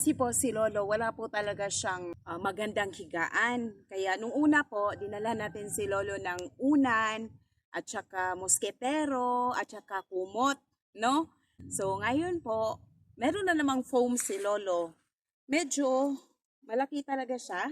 Kasi po si Lolo, wala po talaga siyang ah, magandang higaan. Kaya nung una po, dinala natin si Lolo ng unan, at saka mosketero, at saka kumot, no? So ngayon po, meron na namang foam si Lolo. Medyo malaki talaga siya.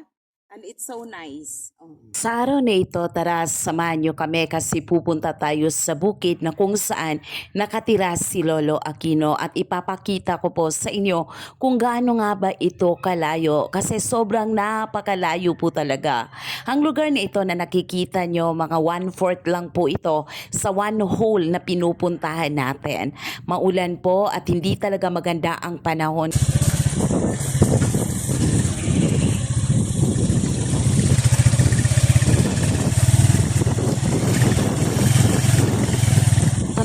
And it's so nice. Oh. Sa araw na ito, tara, samahan nyo kami kasi pupunta tayo sa bukid na kung saan nakatira si Lolo Aquino at ipapakita ko po sa inyo kung gaano nga ba ito kalayo kasi sobrang napakalayo po talaga. Ang lugar na ito na nakikita nyo, mga one-fourth lang po ito sa one hole na pinupuntahan natin. Maulan po at hindi talaga maganda ang panahon.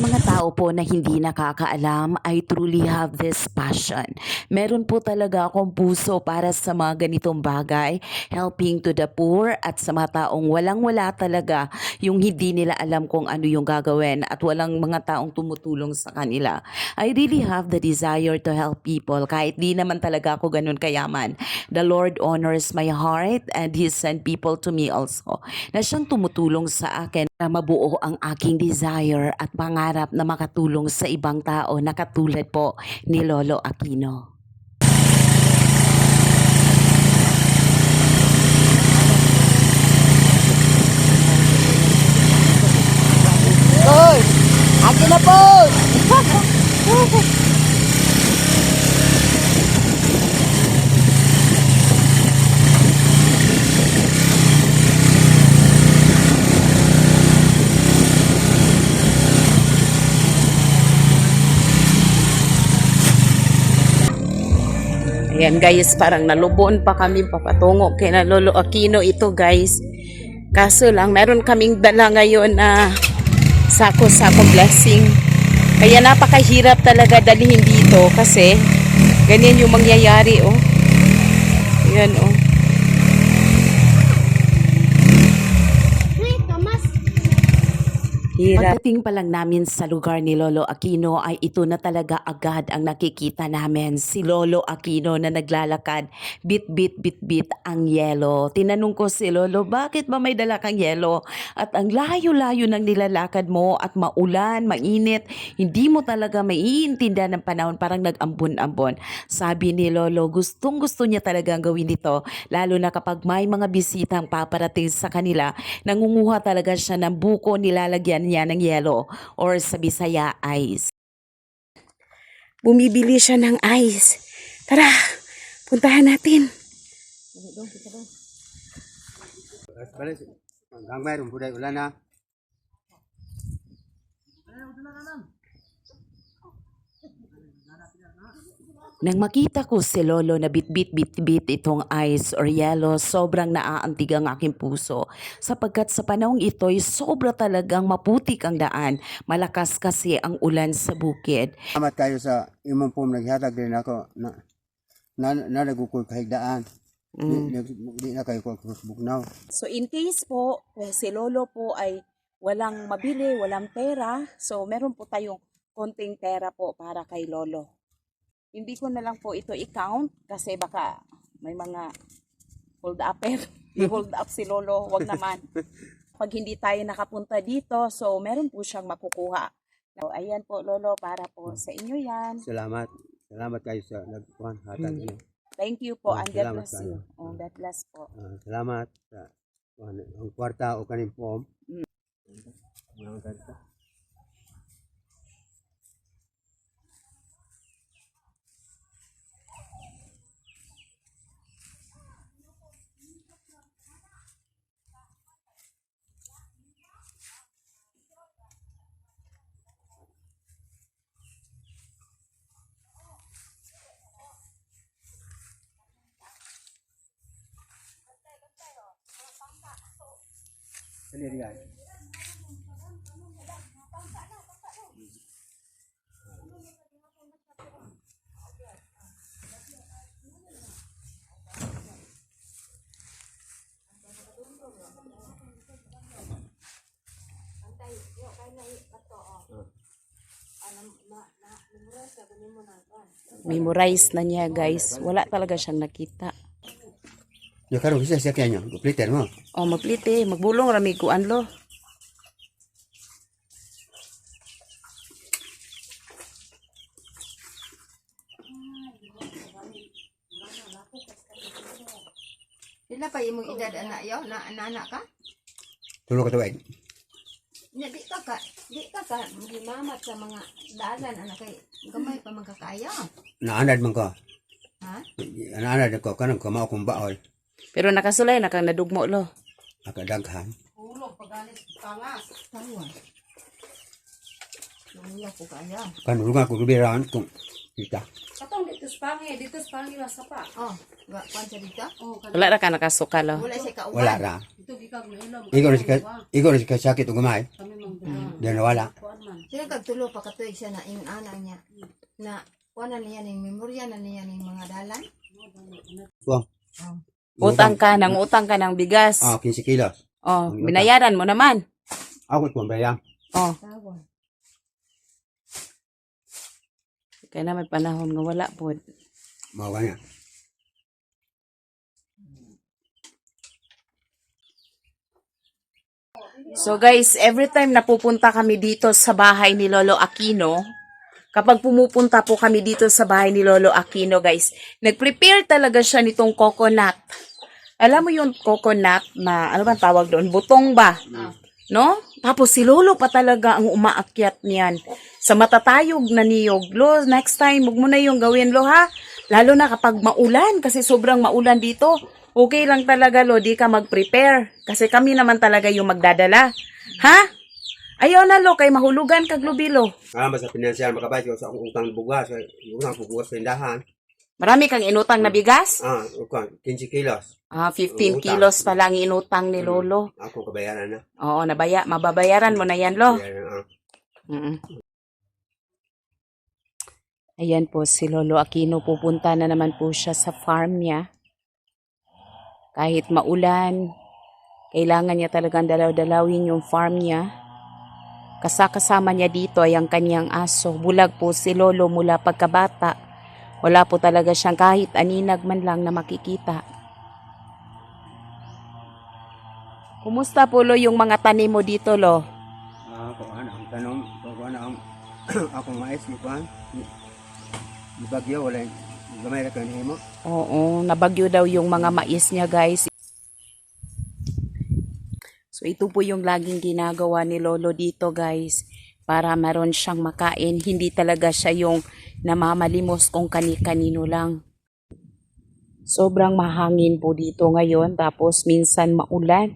Mga tao po na hindi nakakaalam, I truly have this passion. Meron po talaga akong puso para sa mga ganitong bagay, helping to the poor at sa mga taong walang-wala talaga yung hindi nila alam kung ano yung gagawin at walang mga taong tumutulong sa kanila. I really have the desire to help people kahit di naman talaga ako ganun kayaman. The Lord honors my heart and He sent people to me also na siyang tumutulong sa akin na mabuo ang aking desire at pangarap na makatulong sa ibang tao na katulad po ni Lolo Aquino. Akin na po! Ayan guys, parang nalubon pa kami papatungo kay na Lolo Aquino ito guys. Kaso lang, meron kaming dala ngayon na sako-sako blessing. Kaya napakahirap talaga dalihin dito kasi ganyan yung mangyayari oh. Ayan oh. Hirap. Pagdating pa lang namin sa lugar ni Lolo Aquino ay ito na talaga agad ang nakikita namin. Si Lolo Aquino na naglalakad, bit bit bit bit ang yelo. Tinanong ko si Lolo, bakit ba may dala kang yelo? At ang layo-layo ng nilalakad mo at maulan, mainit, hindi mo talaga maiintindihan ng panahon, parang nag-ambon-ambon. Sabi ni Lolo, gustong gusto niya talagang gawin ito, lalo na kapag may mga bisitang paparating sa kanila, nangunguha talaga siya ng buko, nilalagyan niya ng yelo or sa Bisaya, ice. Bumibili siya ng ice. Tara, puntahan natin. Hanggang mayroon po dahil ulan na. Nang makita ko si Lolo na bit-bit-bit-bit itong ice or yellow, sobrang naaantig ang aking puso. Sapagkat sa panahong ito'y sobra talagang maputik ang daan. Malakas kasi ang ulan sa bukid. Salamat kayo sa imong pong naghatag din ako na na, na nagukul kahigdaan. Di, di, di na kayo ko bugnaw. So in case po, eh, si Lolo po ay walang mabili, walang pera, so meron po tayong konting pera po para kay Lolo. Hindi ko na lang po ito i-count kasi baka may mga hold upper. I-hold up si Lolo, wag naman. Pag hindi tayo nakapunta dito, so meron po siyang makukuha. So, ayan po Lolo, para po sa inyo yan. Salamat. Salamat kayo sa nagkuhan hatag niyo. Thank you po Oh, and God salamat bless you. kayo. Oh, God bless po. Ah, salamat sa kuhan ang kwarta o kaning pom. Mm. Mga ganda. Sendiri guys. Ano, ma, na, lumura sa ganun mo na, kan. Memorize na niya guys. Wala talaga siyang nakita. Ya karon bisa siya kanya, kupliter mo. O maplite, magbulong rami ko anlo. Sila pa imong edad anak yo, na anak ka? Tulo ka tuig. Nya di ka ka, di ka ka gimamat sa mga dalan anak kay gamay pa man kakaya. Naanad man ko. Ha? Naanad ko kanang ko mao kong baol. Pero nakasulay na kang nadugmo lo. Nakadaghan. Tawa. Nangya ko kaya. Kanulungan ko gubiran kung kita. Katong dito sa pangi, dito sa pangi lang sa pa. Oh, wa kwan sa dita? Oh, Wala ra ka nakasuka lo. Wala siya kauban. Wala ra. dito gikag ilom. Ikaw na si na si sakit ug gamay. Kami mang. Diyan. Kuan man. Sila kagtulo pa katuig siya na ingon ana niya na na niya ning memorya na niya ning mga dalan. Wow. Utang ka nang utang ka ng bigas. Ah, 15 kilos. Oh, binayaran mo naman. Ako ko bayang. Oh, Tawa. kaya na may panahon nga wala po. Mao kanya. So guys, every time napupunta kami dito sa bahay ni Lolo Aquino, kapag pumupunta po kami dito sa bahay ni Lolo Aquino guys, nag-prepare talaga siya nitong coconut. Alam mo yung coconut na, ano ba tawag doon? Butong ba? No? Tapos si Lolo pa talaga ang umaakyat niyan. Sa matatayog na niyog. Lo, next time, huwag mo na yung gawin, Lo, ha? Lalo na kapag maulan, kasi sobrang maulan dito. Okay lang talaga, Lo, di ka mag-prepare. Kasi kami naman talaga yung magdadala. Ha? Ayaw na, Lo, kay mahulugan kag lubilo. Ah, sa pinansyal makabayad ko sa akong utang bugas, kay utang ko bugas sa tindahan. Marami kang inutang na bigas? Ah, ukan 15 kilos. Ah, 15 Utang. kilos pa lang inutang ni Lolo. Ako kabayaran na. Oo, nabaya, mababayaran mo na yan, Lo. Ah. Mm. Ayan po si Lolo Aquino. Pupunta na naman po siya sa farm niya. Kahit maulan, kailangan niya talagang dalaw-dalawin yung farm niya. Kasakasama niya dito ay ang kanyang aso. Bulag po si Lolo mula pagkabata. Wala po talaga siyang kahit aninag man lang na makikita. Kumusta po Lo yung mga tanim mo dito Lo? Ah, kung ano ang tanong, kung ano ang akong mais Kuan. Di bagyo wala gamay ra kan himo. Oo, nabagyo daw yung mga mais niya, guys. So, ito po yung laging ginagawa ni Lolo dito, guys. Para meron siyang makain. Hindi talaga siya yung namamalimos kung kani-kanino lang. Sobrang mahangin po dito ngayon. Tapos, minsan maulan.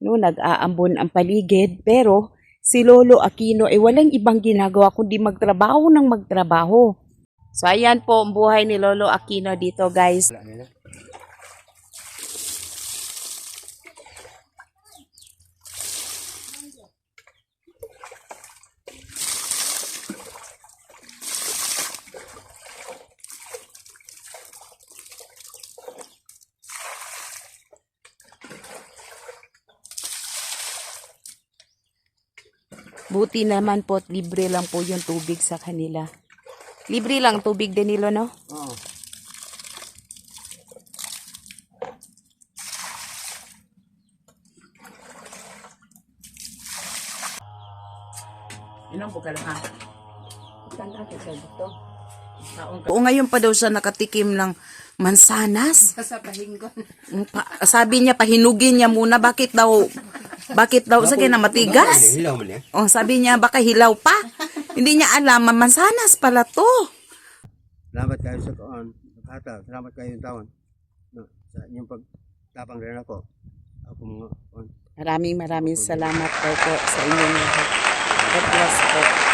No, nag-aambon ang paligid. Pero, si Lolo Aquino ay walang ibang ginagawa kundi magtrabaho ng magtrabaho. So, ayan po ang buhay ni Lolo Aquino dito, guys. Buti naman po, at libre lang po yung tubig sa kanila. Libre lang tubig din nila, no? Oo. Inom po ka lang, ha? Oo, ngayon pa daw siya nakatikim ng mansanas. Kasapahin ko. Mm, Pa, sabi niya, pahinugin niya muna. Bakit daw, bakit daw, sige na matigas? Hilaw man. Oh, sabi niya, baka hilaw pa. Hindi niya alam, mansanas pala to. Salamat kayo sa kuan. Kata, salamat kayo yung tawon. No, sa inyong pagtapang rin ako. Ako mga kuan. Maraming maraming salamat daw po sa inyong lahat. God bless po.